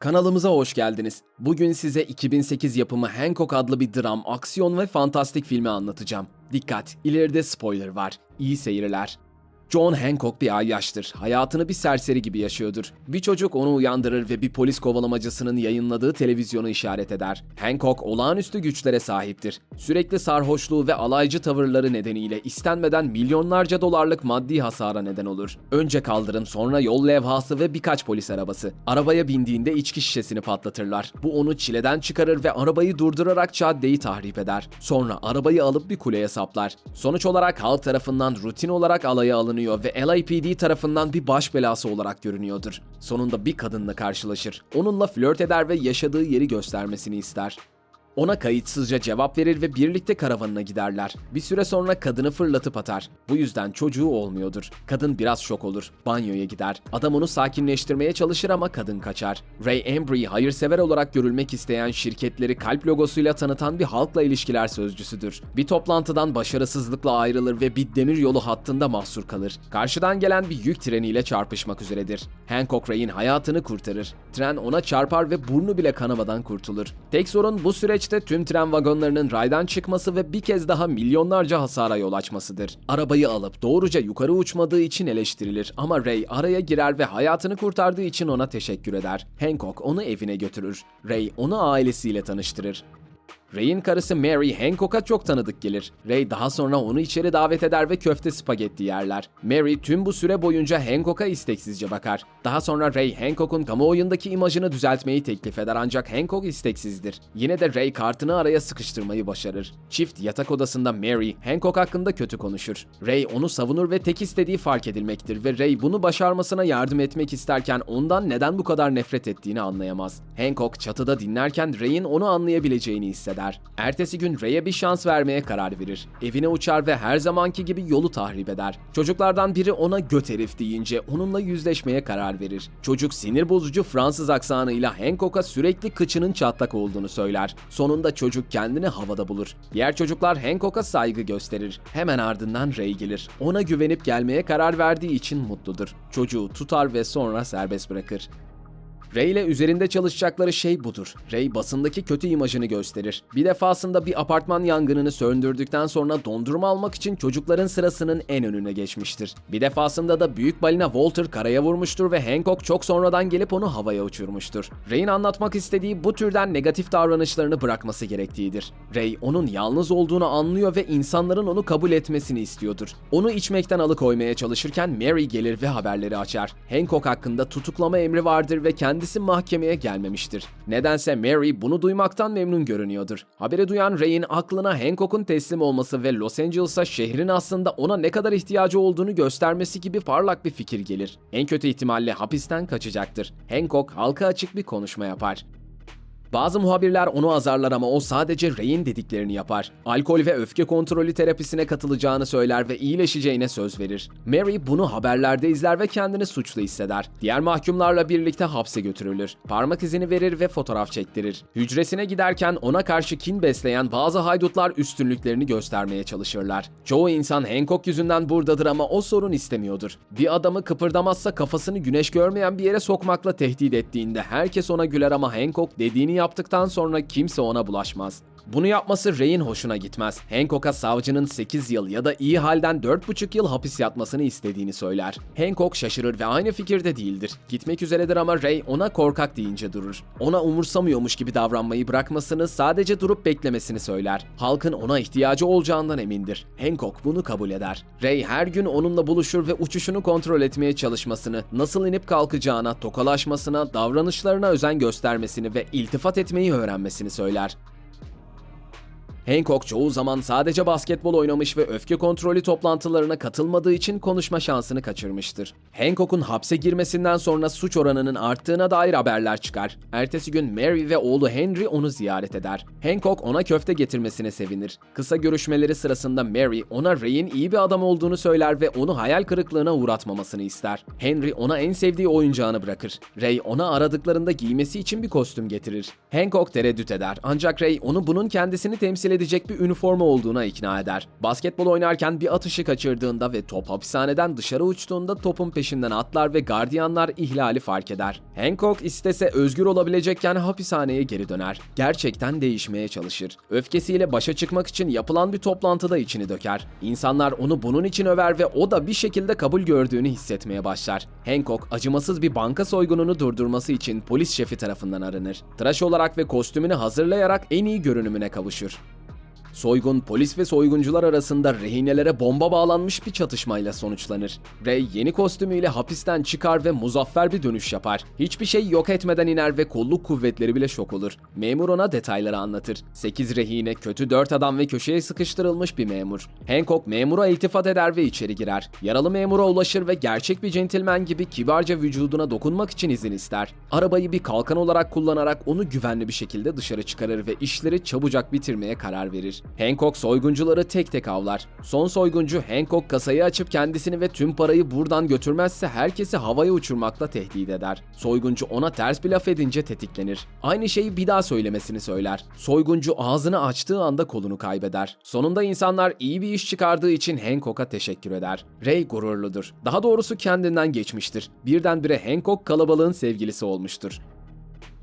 Kanalımıza hoş geldiniz. Bugün size 2008 yapımı Hancock adlı bir dram, aksiyon ve fantastik filmi anlatacağım. Dikkat, ileride spoiler var. İyi seyirler. John Hancock bir ayyaştır. Hayatını bir serseri gibi yaşıyordur. Bir çocuk onu uyandırır ve bir polis kovalamacasının yayınladığı televizyonu işaret eder. Hancock olağanüstü güçlere sahiptir. Sürekli sarhoşluğu ve alaycı tavırları nedeniyle istenmeden milyonlarca dolarlık maddi hasara neden olur. Önce kaldırım, sonra yol levhası ve birkaç polis arabası. Arabaya bindiğinde içki şişesini patlatırlar. Bu onu çileden çıkarır ve arabayı durdurarak caddeyi tahrip eder. Sonra arabayı alıp bir kuleye saplar. Sonuç olarak halk tarafından rutin olarak alaya alınıyor ve LAPD tarafından bir baş belası olarak görünüyordur. Sonunda bir kadınla karşılaşır. Onunla flört eder ve yaşadığı yeri göstermesini ister. Ona kayıtsızca cevap verir ve birlikte karavanına giderler. Bir süre sonra kadını fırlatıp atar. Bu yüzden çocuğu olmuyordur. Kadın biraz şok olur. Banyoya gider. Adam onu sakinleştirmeye çalışır ama kadın kaçar. Ray Embry hayırsever olarak görülmek isteyen şirketleri kalp logosuyla tanıtan bir halkla ilişkiler sözcüsüdür. Bir toplantıdan başarısızlıkla ayrılır ve bir demir yolu hattında mahsur kalır. Karşıdan gelen bir yük treniyle çarpışmak üzeredir. Hancock Ray'in hayatını kurtarır. Tren ona çarpar ve burnu bile kanamadan kurtulur. Tek sorun bu süreçte tüm tren vagonlarının raydan çıkması ve bir kez daha milyonlarca hasara yol açmasıdır. Arabayı alıp doğruca yukarı uçmadığı için eleştirilir ama Ray araya girer ve hayatını kurtardığı için ona teşekkür eder. Hancock onu evine götürür. Ray onu ailesiyle tanıştırır. Ray'in karısı Mary Hancock'a çok tanıdık gelir. Ray daha sonra onu içeri davet eder ve köfte spagetti yerler. Mary tüm bu süre boyunca Hancock'a isteksizce bakar. Daha sonra Ray Hancock'un kamuoyundaki imajını düzeltmeyi teklif eder ancak Hancock isteksizdir. Yine de Ray kartını araya sıkıştırmayı başarır. Çift yatak odasında Mary, Hancock hakkında kötü konuşur. Ray onu savunur ve tek istediği fark edilmektir ve Ray bunu başarmasına yardım etmek isterken ondan neden bu kadar nefret ettiğini anlayamaz. Hancock çatıda dinlerken Ray'in onu anlayabileceğini hisseder eder. Ertesi gün Ray'e bir şans vermeye karar verir. Evine uçar ve her zamanki gibi yolu tahrip eder. Çocuklardan biri ona göt herif deyince onunla yüzleşmeye karar verir. Çocuk sinir bozucu Fransız aksanıyla Hancock'a sürekli kıçının çatlak olduğunu söyler. Sonunda çocuk kendini havada bulur. Diğer çocuklar Hancock'a saygı gösterir. Hemen ardından Ray gelir. Ona güvenip gelmeye karar verdiği için mutludur. Çocuğu tutar ve sonra serbest bırakır. Ray ile üzerinde çalışacakları şey budur. Ray basındaki kötü imajını gösterir. Bir defasında bir apartman yangınını söndürdükten sonra dondurma almak için çocukların sırasının en önüne geçmiştir. Bir defasında da büyük balina Walter karaya vurmuştur ve Hancock çok sonradan gelip onu havaya uçurmuştur. Ray'in anlatmak istediği bu türden negatif davranışlarını bırakması gerektiğidir. Ray onun yalnız olduğunu anlıyor ve insanların onu kabul etmesini istiyordur. Onu içmekten alıkoymaya çalışırken Mary gelir ve haberleri açar. Hancock hakkında tutuklama emri vardır ve kendi kendisi mahkemeye gelmemiştir. Nedense Mary bunu duymaktan memnun görünüyordur. Haberi duyan Ray'in aklına Hancock'un teslim olması ve Los Angeles'a şehrin aslında ona ne kadar ihtiyacı olduğunu göstermesi gibi parlak bir fikir gelir. En kötü ihtimalle hapisten kaçacaktır. Hancock halka açık bir konuşma yapar. Bazı muhabirler onu azarlar ama o sadece Ray'in dediklerini yapar. Alkol ve öfke kontrolü terapisine katılacağını söyler ve iyileşeceğine söz verir. Mary bunu haberlerde izler ve kendini suçlu hisseder. Diğer mahkumlarla birlikte hapse götürülür. Parmak izini verir ve fotoğraf çektirir. Hücresine giderken ona karşı kin besleyen bazı haydutlar üstünlüklerini göstermeye çalışırlar. Çoğu insan Hancock yüzünden buradadır ama o sorun istemiyordur. Bir adamı kıpırdamazsa kafasını güneş görmeyen bir yere sokmakla tehdit ettiğinde herkes ona güler ama Hancock dediğini yaptıktan sonra kimse ona bulaşmaz. Bunu yapması Ray'in hoşuna gitmez. Hancock'a savcının 8 yıl ya da iyi halden 4,5 yıl hapis yatmasını istediğini söyler. Hancock şaşırır ve aynı fikirde değildir. Gitmek üzeredir ama Ray ona korkak deyince durur. Ona umursamıyormuş gibi davranmayı bırakmasını, sadece durup beklemesini söyler. Halkın ona ihtiyacı olacağından emindir. Hancock bunu kabul eder. Ray her gün onunla buluşur ve uçuşunu kontrol etmeye çalışmasını, nasıl inip kalkacağına, tokalaşmasına, davranışlarına özen göstermesini ve iltifat etmeyi öğrenmesini söyler. Hancock çoğu zaman sadece basketbol oynamış ve öfke kontrolü toplantılarına katılmadığı için konuşma şansını kaçırmıştır. Hancock'un hapse girmesinden sonra suç oranının arttığına dair haberler çıkar. Ertesi gün Mary ve oğlu Henry onu ziyaret eder. Hancock ona köfte getirmesine sevinir. Kısa görüşmeleri sırasında Mary ona Ray'in iyi bir adam olduğunu söyler ve onu hayal kırıklığına uğratmamasını ister. Henry ona en sevdiği oyuncağını bırakır. Ray ona aradıklarında giymesi için bir kostüm getirir. Hancock tereddüt eder ancak Ray onu bunun kendisini temsil edecek bir üniforma olduğuna ikna eder. Basketbol oynarken bir atışı kaçırdığında ve top hapishaneden dışarı uçtuğunda topun peşinden atlar ve gardiyanlar ihlali fark eder. Hancock istese özgür olabilecekken hapishaneye geri döner. Gerçekten değişmeye çalışır. Öfkesiyle başa çıkmak için yapılan bir toplantıda içini döker. İnsanlar onu bunun için över ve o da bir şekilde kabul gördüğünü hissetmeye başlar. Hancock acımasız bir banka soygununu durdurması için polis şefi tarafından aranır. Tıraş olarak ve kostümünü hazırlayarak en iyi görünümüne kavuşur. Soygun, polis ve soyguncular arasında rehinelere bomba bağlanmış bir çatışmayla sonuçlanır. Ray yeni kostümüyle hapisten çıkar ve muzaffer bir dönüş yapar. Hiçbir şey yok etmeden iner ve kolluk kuvvetleri bile şok olur. Memur ona detayları anlatır. 8 rehine, kötü 4 adam ve köşeye sıkıştırılmış bir memur. Hancock memura iltifat eder ve içeri girer. Yaralı memura ulaşır ve gerçek bir centilmen gibi kibarca vücuduna dokunmak için izin ister. Arabayı bir kalkan olarak kullanarak onu güvenli bir şekilde dışarı çıkarır ve işleri çabucak bitirmeye karar verir. Hancock soyguncuları tek tek avlar. Son soyguncu Hancock kasayı açıp kendisini ve tüm parayı buradan götürmezse herkesi havaya uçurmakla tehdit eder. Soyguncu ona ters bir laf edince tetiklenir. Aynı şeyi bir daha söylemesini söyler. Soyguncu ağzını açtığı anda kolunu kaybeder. Sonunda insanlar iyi bir iş çıkardığı için Hancock'a teşekkür eder. Ray gururludur. Daha doğrusu kendinden geçmiştir. Birdenbire Hancock kalabalığın sevgilisi olmuştur.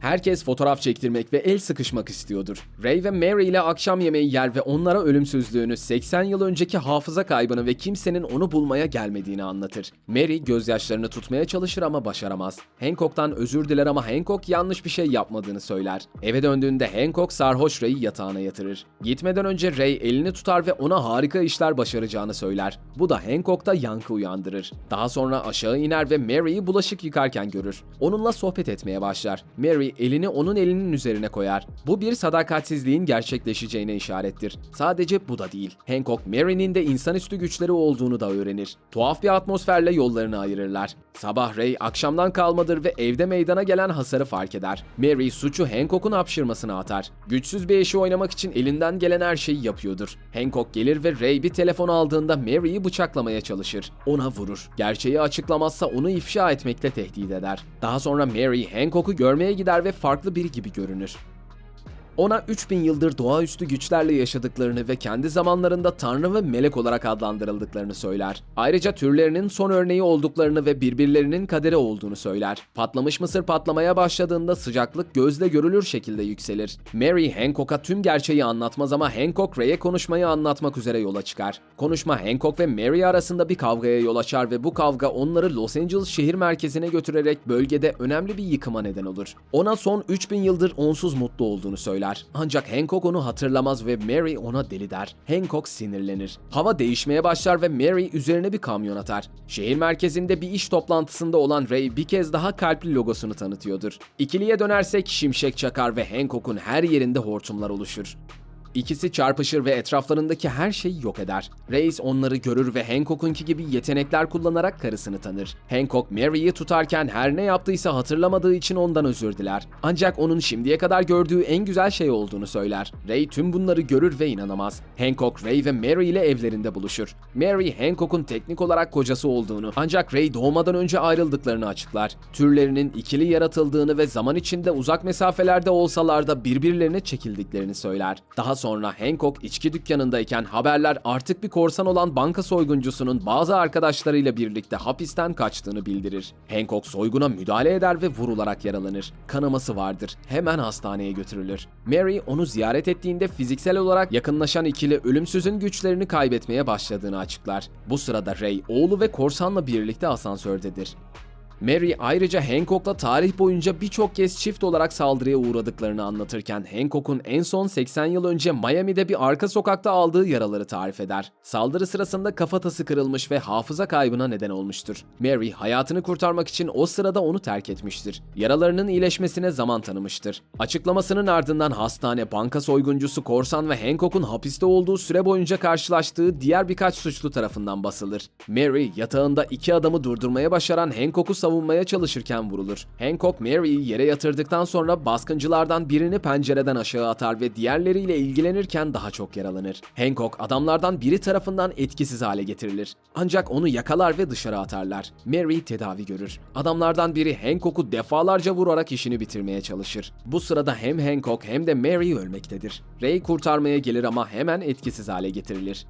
Herkes fotoğraf çektirmek ve el sıkışmak istiyordur. Ray ve Mary ile akşam yemeği yer ve onlara ölümsüzlüğünü, 80 yıl önceki hafıza kaybını ve kimsenin onu bulmaya gelmediğini anlatır. Mary gözyaşlarını tutmaya çalışır ama başaramaz. Hancock'tan özür diler ama Hancock yanlış bir şey yapmadığını söyler. Eve döndüğünde Hancock sarhoş Ray'i yatağına yatırır. Gitmeden önce Ray elini tutar ve ona harika işler başaracağını söyler. Bu da Hancock'ta yankı uyandırır. Daha sonra aşağı iner ve Mary'i bulaşık yıkarken görür. Onunla sohbet etmeye başlar. Mary elini onun elinin üzerine koyar. Bu bir sadakatsizliğin gerçekleşeceğine işarettir. Sadece bu da değil. Hancock, Mary'nin de insanüstü güçleri olduğunu da öğrenir. Tuhaf bir atmosferle yollarını ayırırlar. Sabah Ray akşamdan kalmadır ve evde meydana gelen hasarı fark eder. Mary suçu Hancock'un hapşırmasına atar. Güçsüz bir eşi oynamak için elinden gelen her şeyi yapıyordur. Hancock gelir ve Ray bir telefon aldığında Mary'i bıçaklamaya çalışır. Ona vurur. Gerçeği açıklamazsa onu ifşa etmekle tehdit eder. Daha sonra Mary Hancock'u görmeye gider ve farklı biri gibi görünür. Ona 3000 yıldır doğaüstü güçlerle yaşadıklarını ve kendi zamanlarında tanrı ve melek olarak adlandırıldıklarını söyler. Ayrıca türlerinin son örneği olduklarını ve birbirlerinin kaderi olduğunu söyler. Patlamış mısır patlamaya başladığında sıcaklık gözle görülür şekilde yükselir. Mary Hancock'a tüm gerçeği anlatmaz ama Hancock Ray'e konuşmayı anlatmak üzere yola çıkar. Konuşma Hancock ve Mary arasında bir kavgaya yol açar ve bu kavga onları Los Angeles şehir merkezine götürerek bölgede önemli bir yıkıma neden olur. Ona son 3000 yıldır onsuz mutlu olduğunu söyler. Ancak Hancock onu hatırlamaz ve Mary ona deli der. Hancock sinirlenir. Hava değişmeye başlar ve Mary üzerine bir kamyon atar. Şehir merkezinde bir iş toplantısında olan Ray bir kez daha kalpli logosunu tanıtıyordur. İkiliye dönersek şimşek çakar ve Hancock'un her yerinde hortumlar oluşur. İkisi çarpışır ve etraflarındaki her şeyi yok eder. Reis onları görür ve Hancock'unki gibi yetenekler kullanarak karısını tanır. Hancock Mary'i tutarken her ne yaptıysa hatırlamadığı için ondan özür diler. Ancak onun şimdiye kadar gördüğü en güzel şey olduğunu söyler. Ray tüm bunları görür ve inanamaz. Hancock, Ray ve Mary ile evlerinde buluşur. Mary, Hancock'un teknik olarak kocası olduğunu ancak Ray doğmadan önce ayrıldıklarını açıklar. Türlerinin ikili yaratıldığını ve zaman içinde uzak mesafelerde olsalar da birbirlerine çekildiklerini söyler. Daha sonra Hancock içki dükkanındayken haberler artık bir korsan olan banka soyguncusunun bazı arkadaşlarıyla birlikte hapisten kaçtığını bildirir. Hancock soyguna müdahale eder ve vurularak yaralanır. Kanaması vardır. Hemen hastaneye götürülür. Mary onu ziyaret ettiğinde fiziksel olarak yakınlaşan ikili ölümsüzün güçlerini kaybetmeye başladığını açıklar. Bu sırada Ray oğlu ve korsanla birlikte asansördedir. Mary ayrıca Hancock'la tarih boyunca birçok kez çift olarak saldırıya uğradıklarını anlatırken Hancock'un en son 80 yıl önce Miami'de bir arka sokakta aldığı yaraları tarif eder. Saldırı sırasında kafatası kırılmış ve hafıza kaybına neden olmuştur. Mary hayatını kurtarmak için o sırada onu terk etmiştir. Yaralarının iyileşmesine zaman tanımıştır. Açıklamasının ardından hastane, banka soyguncusu, korsan ve Hancock'un hapiste olduğu süre boyunca karşılaştığı diğer birkaç suçlu tarafından basılır. Mary yatağında iki adamı durdurmaya başaran Hancock'u savunmaya çalışırken vurulur. Hancock Mary'i yere yatırdıktan sonra baskıncılardan birini pencereden aşağı atar ve diğerleriyle ilgilenirken daha çok yaralanır. Hancock adamlardan biri tarafından etkisiz hale getirilir. Ancak onu yakalar ve dışarı atarlar. Mary tedavi görür. Adamlardan biri Hancock'u defalarca vurarak işini bitirmeye çalışır. Bu sırada hem Hancock hem de Mary ölmektedir. Ray kurtarmaya gelir ama hemen etkisiz hale getirilir.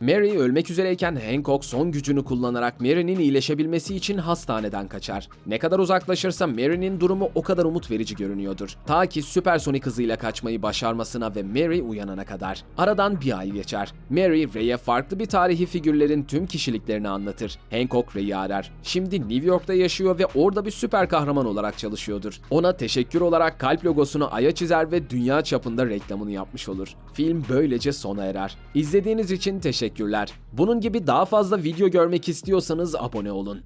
Mary ölmek üzereyken Hancock son gücünü kullanarak Mary'nin iyileşebilmesi için hastaneden kaçar. Ne kadar uzaklaşırsa Mary'nin durumu o kadar umut verici görünüyordur. Ta ki süpersonik hızıyla kaçmayı başarmasına ve Mary uyanana kadar. Aradan bir ay geçer. Mary, Ray'e farklı bir tarihi figürlerin tüm kişiliklerini anlatır. Hancock Ray'i arar. Şimdi New York'ta yaşıyor ve orada bir süper kahraman olarak çalışıyordur. Ona teşekkür olarak kalp logosunu aya çizer ve dünya çapında reklamını yapmış olur. Film böylece sona erer. İzlediğiniz için teşekkürler. Bunun gibi daha fazla video görmek istiyorsanız abone olun.